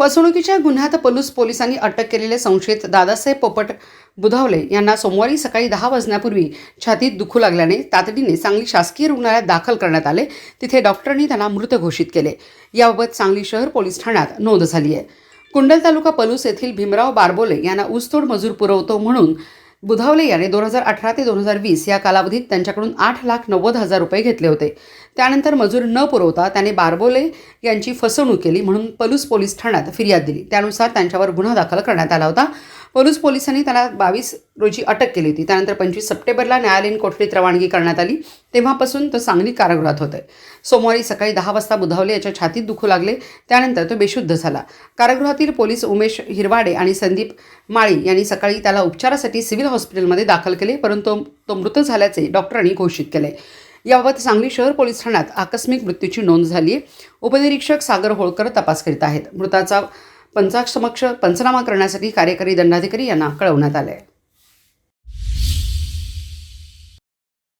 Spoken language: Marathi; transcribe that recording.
फसवणुकीच्या गुन्ह्यात पलूस पोलिसांनी अटक केलेले संशयित दादासाहेब पोपट बुधावले यांना सोमवारी सकाळी दहा वाजण्यापूर्वी छातीत दुखू लागल्याने तातडीने सांगली शासकीय रुग्णालयात दाखल करण्यात आले. तिथे डॉक्टरांनी त्यांना मृत घोषित केले. याबाबत सांगली शहर पोलीस ठाण्यात नोंद झाली आहे. कुंडल तालुका पलूस येथील भीमराव बारबोले यांना ऊसतोड मजूर पुरवतो म्हणून बुधावले याने दोन हजार अठरा ते दोन हजार वीस या कालावधीत त्यांच्याकडून आठ लाख नव्वद हजार रुपये घेतले होते. त्यानंतर मजूर न पुरवता त्याने बारबोले यांची फसवणूक केली म्हणून पलूस पोलीस ठाण्यात फिर्याद दिली. त्यानुसार त्यांच्यावर गुन्हा दाखल करण्यात आला होता. पोलीस पोलिसांनी त्याला बावीस रोजी अटक केली होती. त्यानंतर पंचवीस सप्टेंबरला न्यायालयीन कोठडीत रवानगी करण्यात आली. तेव्हापासून तो सांगली कारागृहात होते. सोमवारी सकाळी दहा वाजता बुधावले याच्या छातीत दुखू लागले. त्यानंतर तो बेशुद्ध झाला. कारागृहातील पोलीस उमेश हिरवाडे आणि संदीप माळी यांनी सकाळी त्याला उपचारासाठी सिव्हिल हॉस्पिटलमध्ये दाखल केले परंतु तो मृत झाल्याचे डॉक्टरांनी घोषित केले. याबाबत सांगली शहर पोलीस ठाण्यात आकस्मिक मृत्यूची नोंद झाली आहे उपनिरीक्षक सागर होळकर तपास करीत आहेत. मृताचा पंचाक्षमक्ष पंचनामा करण्यासाठी कार्यकारी दंडाधिकारी यांना कळवण्यात आले आहे